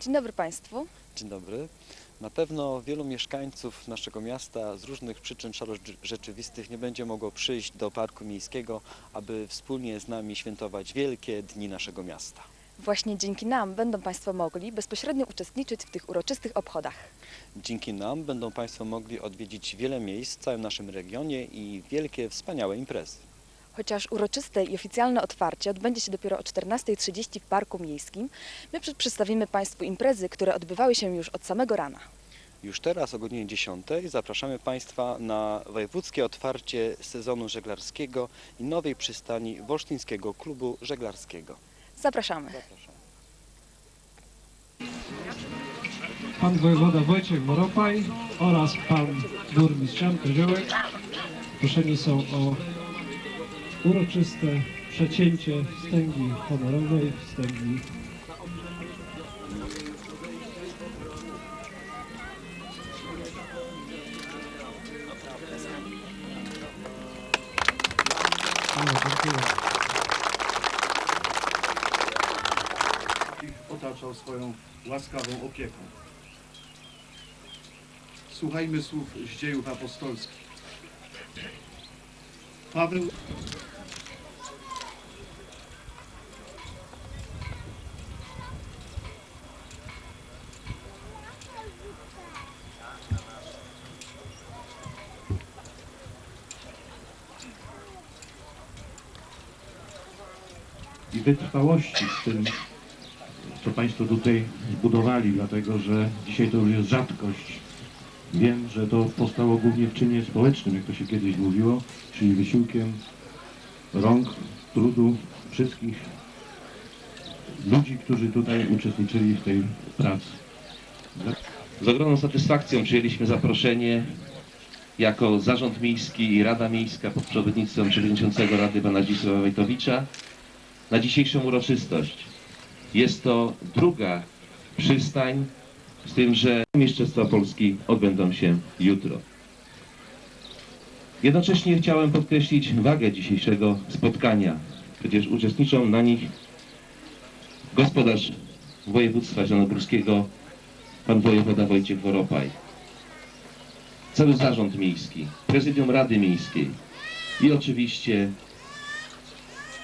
Dzień dobry Państwu. Dzień dobry. Na pewno wielu mieszkańców naszego miasta z różnych przyczyn szaro-rzeczywistych nie będzie mogło przyjść do Parku Miejskiego, aby wspólnie z nami świętować wielkie dni naszego miasta. Właśnie dzięki nam będą Państwo mogli bezpośrednio uczestniczyć w tych uroczystych obchodach. Dzięki nam będą Państwo mogli odwiedzić wiele miejsc w całym naszym regionie i wielkie, wspaniałe imprezy. Chociaż uroczyste i oficjalne otwarcie odbędzie się dopiero o 14.30 w Parku Miejskim, my przedstawimy Państwu imprezy, które odbywały się już od samego rana. Już teraz o godzinie 10 zapraszamy Państwa na wojewódzkie otwarcie sezonu żeglarskiego i nowej przystani Wolsztyńskiego Klubu Żeglarskiego. Zapraszamy. Zapraszam. pan wojewoda Wojciech Moropaj oraz pan burmistrz Jan Koziołek proszeni są o uroczyste przecięcie wstęgi honorowej, wstęgi otaczał swoją łaskawą opieką. Słuchajmy słów z dziejów apostolskich. Paweł wytrwałości z tym, co Państwo tutaj zbudowali, dlatego że dzisiaj to już jest rzadkość. Wiem, że to powstało głównie w czynie społecznym, jak to się kiedyś mówiło, czyli wysiłkiem rąk, trudu wszystkich ludzi, którzy tutaj uczestniczyli w tej pracy. Z ogromną satysfakcją przyjęliśmy zaproszenie jako Zarząd Miejski i Rada Miejska pod przewodnictwem przewodniczącego Rady pana Zdzisława Wojtowicza na dzisiejszą uroczystość. Jest to druga przystań, z tym, że Mistrzostwa Polski odbędą się jutro. Jednocześnie chciałem podkreślić wagę dzisiejszego spotkania, przecież uczestniczą na nich gospodarz województwa zielonogórskiego pan wojewoda Wojciech Woropaj, cały zarząd miejski, prezydium Rady Miejskiej i oczywiście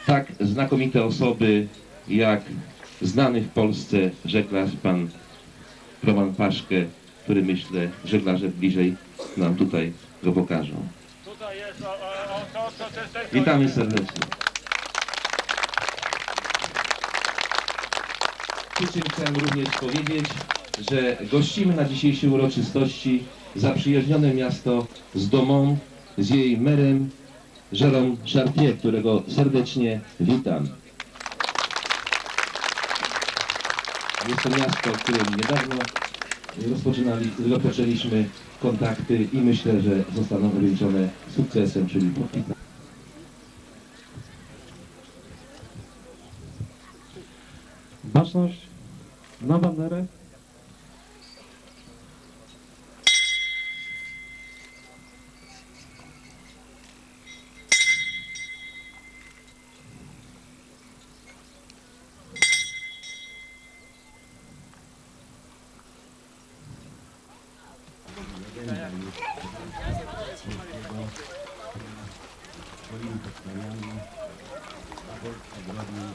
tak znakomite osoby jak znany w Polsce żeglarz pan Roman Paszkę, który myślę żeglarze bliżej nam tutaj go pokażą. Witamy serdecznie. Przy czym chciałem również powiedzieć, że gościmy na dzisiejszej uroczystości zaprzyjaźnione miasto z Domą, z jej merem Jérôme Chartier, którego serdecznie witam. Jest to miasto, w którym niedawno rozpoczynali, rozpoczęliśmy kontakty i myślę, że zostaną zawieńczone sukcesem, czyli podpisane. Baczność na banerę. своим постоянным оградным